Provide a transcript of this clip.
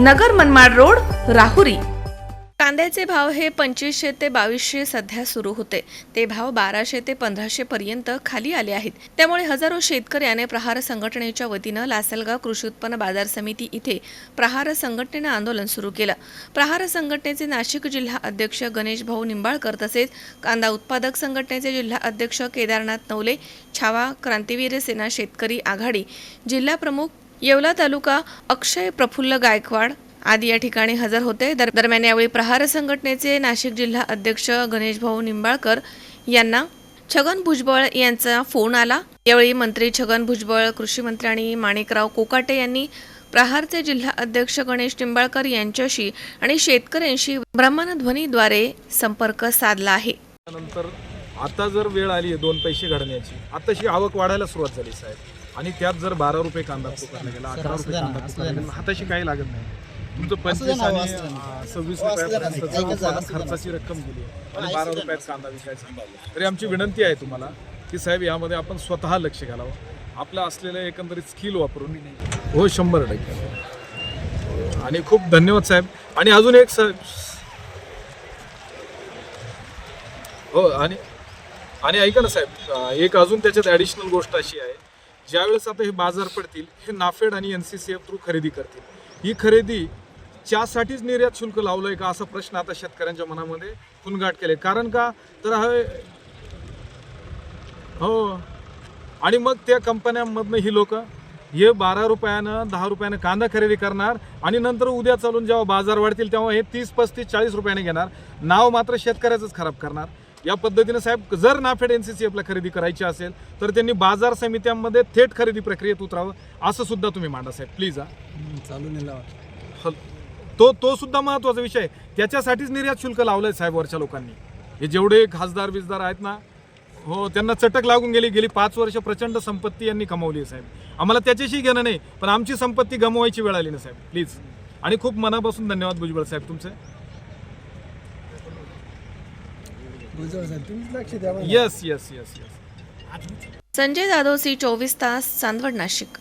Nagar Manmad road Rahuri. कांद्याचे भाव हे पंचवीसशे ते बावीसशे सध्या सुरू होते. ते भाव बाराशे ते पंधराशे पर्यंत खाली आले आहेत. त्यामुळे हजारो शेतकऱ्याने प्रहार संघटनेच्या वतीनं लासलगाव कृषी उत्पन्न बाजार समिती इथे प्रहार संघटनेनं आंदोलन सुरू केलं. प्रहार संघटनेचे नाशिक जिल्हा अध्यक्ष गणेश भाऊ निंबाळकर तसेच कांदा उत्पादक संघटनेचे जिल्हा अध्यक्ष केदारनाथ नवले छावा क्रांतीवीर सेना शेतकरी आघाडी जिल्हा प्रमुख येवला तालुका अक्षय प्रफुल्ल गायकवाड आदी या ठिकाणी हजर होते. दरम्यान यावेळी प्रहार संघटनेचे नाशिक जिल्हा अध्यक्ष गणेश भाऊ निंबाळकर यांना छगन भुजबळ यांचा फोन आला. यावेळी मंत्री छगन भुजबळ कृषी मंत्री आणि माणिकराव कोकाटे यांनी प्रहारचे जिल्हा अध्यक्ष गणेश निंबाळकर यांच्याशी आणि शेतकऱ्यांशी ब्रह्मध्वनीद्वारे संपर्क साधला आहे. नंतर आता जर वेळ आली दोन पैसे घडण्याची आताशी आवक वाढायला सुरुवात झाली साहेब. आणि त्यात जर बारा रुपये कांदा पुकारला गेला अकरा रुपये कांदा पुकारला गेला हाताशी काही लागत नाही. तुमचं पंचवीस आणि सव्वीस रुपयापर्यंत उत्पादन खर्चाची रक्कम गेली आणि बारा रुपयात कांदा विकायचा. तरी आमची विनंती आहे तुम्हाला की साहेब यामध्ये आपण स्वतः लक्ष घालावं. आपलं असलेलं एकंदरीत स्किल वापरून. हो शंभर टक्के. आणि खूप धन्यवाद साहेब. आणि अजून एक स हो आणि आणि ऐका ना साहेब. एक अजून त्याच्यात ॲडिशनल गोष्ट अशी आहे. ज्यावेळेस आता हे बाजार पडतील हे नाफेड आणि N C C F through खरेदी करतील. ही खरेदी च्यासाठीच निर्यात शुल्क लावलंय का असा प्रश्न आता शेतकऱ्यांच्या मनामध्ये खुनगाट केले. कारण का? तर हवे हो. आणि मग त्या कंपन्यांमधनं ही लोक हे बारा रुपयानं दहा रुपयानं कांदा खरेदी करणार आणि नंतर उद्या चालून जेव्हा बाजार वाढतील तेव्हा हे तीस पस्तीस चाळीस रुपयाने घेणार. नाव मात्र शेतकऱ्याचंच खराब करणार. या पद्धतीनं साहेब जर नाफेड एन सी सी एफला खरेदी करायची असेल तर त्यांनी बाजार समित्यांमध्ये थेट खरेदी प्रक्रियेत उतरावं असं सुद्धा तुम्ही मांडा साहेब प्लीज हा. चालू नेला हल- तो तो सुद्धा महत्त्वाचा विषय आहे. त्याच्यासाठीच निर्यात शुल्क लावलंय साहेब वरच्या लोकांनी. हे जेवढे खासदार बिजदार आहेत ना हो त्यांना चटक लागून गेली गेली पाच वर्ष प्रचंड संपत्ती यांनी कमावली आहे साहेब. आम्हाला त्याच्याशी घेणं नाही पण आमची संपत्ती गमवायची वेळ आली ना साहेब प्लीज आणि खूप मनापासून धन्यवाद भुजबळ साहेब तुमचे भुजबळ साहेब तुम्हीच लक्ष द्या बा. Yes yes yes yes Sanjay Jadhav C चोवीस तास चांदवड नाशिक.